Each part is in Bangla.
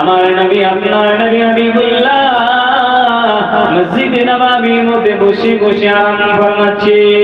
আমার নবী আপনার নবী হাবিবুল্লাহ মসজিদে নববীর মধ্যে বসে বসে আরাম ফরমাচ্ছে।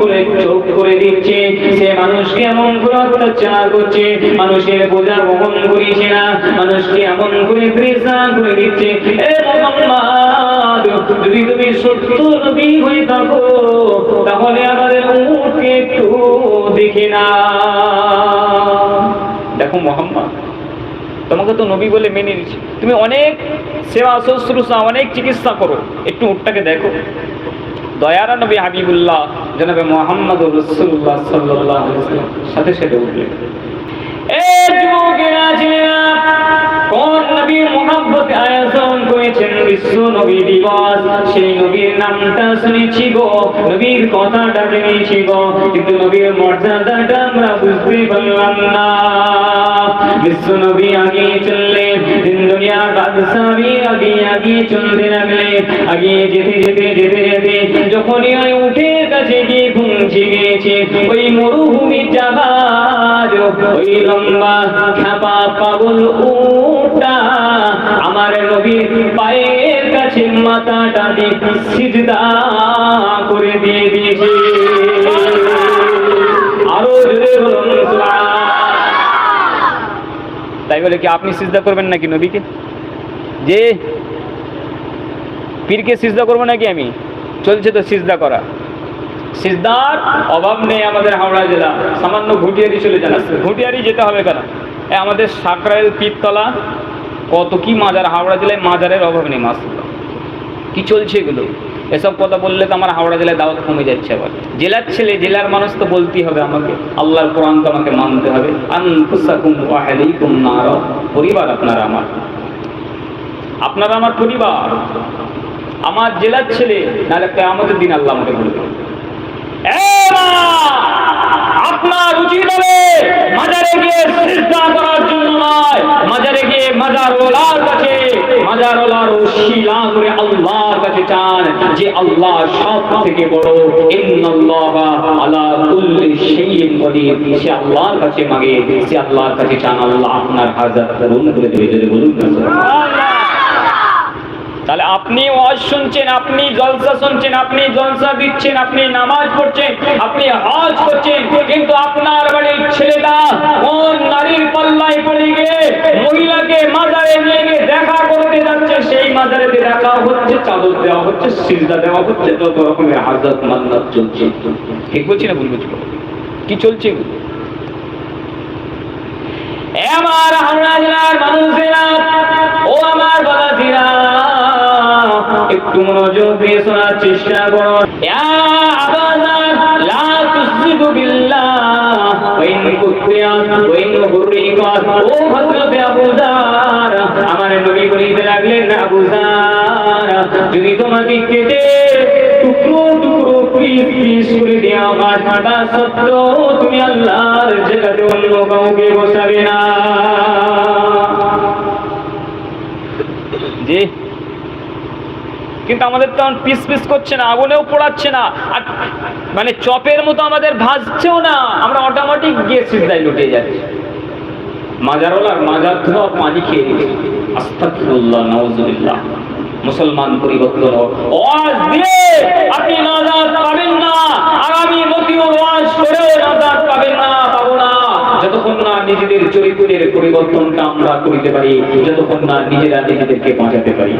করে চোখ করে দিচ্ছে সে করে অত্যাচার করছে, মানুষের বোঝা বহন করিছে না করে করে দিচ্ছে। যদি তুমি সত্য নবী হয়ে থাকো, তাহলে আমাদের একটু দেখে না দেখো মোহাম্মদ, তোমাকে তো নবী বলে মেনে নিচ্ছে তুমি অনেক সেবা, শুশ্রূষা, অনেক চিকিৎসা করো। একটু উঠটাকে দেখো। দয়ারা নবী হাবিবুল্লাহ জনাবে মোহাম্মদ রসুল্লাহ সাল্লাহ সাথে সেটা উঠলেন। এ যুবকেরা বিশ্ব নবী দিবস। সেই নবীর নামটা শুনেছি গো, নবীর কথাটা জেনেছি গো। কিন্তু নবীর মর্যাদাটা আমরা বুঝতে পারলাম না। বিশ্ব নবী আগে চললেন, দিন দুনিয়া বাদশাহী আগে আগে চলতে লাগলেন। আগে যেতে যেতে যেতে যেতে যখনই ওই উঠের কাছে গিয়ে পৌঁছে গিয়েছে, ওই মরুভূমি জাহাজ ওই লম্বা পাগল উটা আমার নবীর পায়ের কাছে সিজদা করে দিয়ে দিয়েছে। আরও তাই বলে কি আপনি সিজদা করবেন নাকি নবীকে? যে পীরকে সিজদা করব নাকি আমি? চলছে তো সিজদা করা। সিজদার অভাব নেই আমাদের হাওড়া জেলা। সামান্য ঘুটিয়ারি চলে যান। ঘুটিয়ারি যেতে হবে কেন? আমাদের সাকরাইল পীরতলা, কত কি মাজার, হাওড়া জেলায় মাজারের অভাব নেই মাস কি চলছে এগুলো? এসব কথা বললে তো আমার হাওড়া জেলায় দাওয়াত কমে যাচ্ছে আবার। জেলার ছেলে, জেলার মানুষ তো বলতেই হবে আমাকে, আল্লাহর কোরআন তো আমাকে মানতে হবে। পরিবার আপনারা আমার। আপনারা আমার পরিবার। আমার জেলার ছেলে, নাহলে আমাদের দিন আল্লাহ আমাকে বলবে। আপনার উচিত হবে মাজারে গিয়ে করার জন্য নয়। মাজারে গিয়ে মাজার ওলার কাছে মাজার ওলার শিলা করে আল্লাহর কাছে চান যে আল্লাহ সব থেকে বড় আলা কুল্লি শাইইন কদির। সে আল্লাহর কাছে মাগে, সে আল্লাহর কাছে চান। আল্লাহ আপনার হাজার যদি বলুন। তাহলে আপনি ওয়াজ শুনছেন, আপনি জলসা শুনছেন, আপনি জলসা দিচ্ছেন, আপনি নামাজ পড়ছেন, আপনি হজ করছেন, কিন্তু আপনার বাড়ির ছেলেটা কোন নারীর পাল্লায় পড়ে গিয়ে মহিলাকে মাজারে নিয়ে গিয়ে দেখা করতে যাচ্ছে, সেই মাজারে দেখা হচ্ছে, চাদর দেওয়া হচ্ছে, সিজদা দেওয়া হচ্ছে, যত রকমের হাজত মান্নাত চলছে। ঠিক বলছি না ভুল বলছি? কি চলছে? আমার হাওড়া জেলার মানুষেরা একটু মনোযোগ দিয়ে শোনার চেষ্টা করো। আমার নবী বলিতে লাগলেন, আবু যার, যদি তোমাকে কেটে টুকরো টুকরো করে দেওয়া হয় তা সত্ত্বেও তুমি আল্লাহর জায়গাতে অন্য কাউকে বসাবে না। জি। কিন্তু আমাদের তো পিস পিস করছে না, আগুনেও পোড়াচ্ছে না। আর মানে চপের মতো আমাদের ভাজছেও না। আমরা অটোমেটিক গিয়ে সিজদায় লুটে যাচ্ছি। মাজারওয়ালার মাজার পানি খেয়ে নাউজুবিল্লাহ। মুসলমান পরিবর্তন ওয়াজ দিয়ে আপনি নাজাত পাবেন না। ওয়াজ নাজাত পাবেন না, পাবো না। যতক্ষণ না নিজেদের চরিত্রের পরিবর্তনটা আমরা করিতে পারি, যতক্ষণ না নিজেরা নিজেদেরকে বাঁচাতে পারি।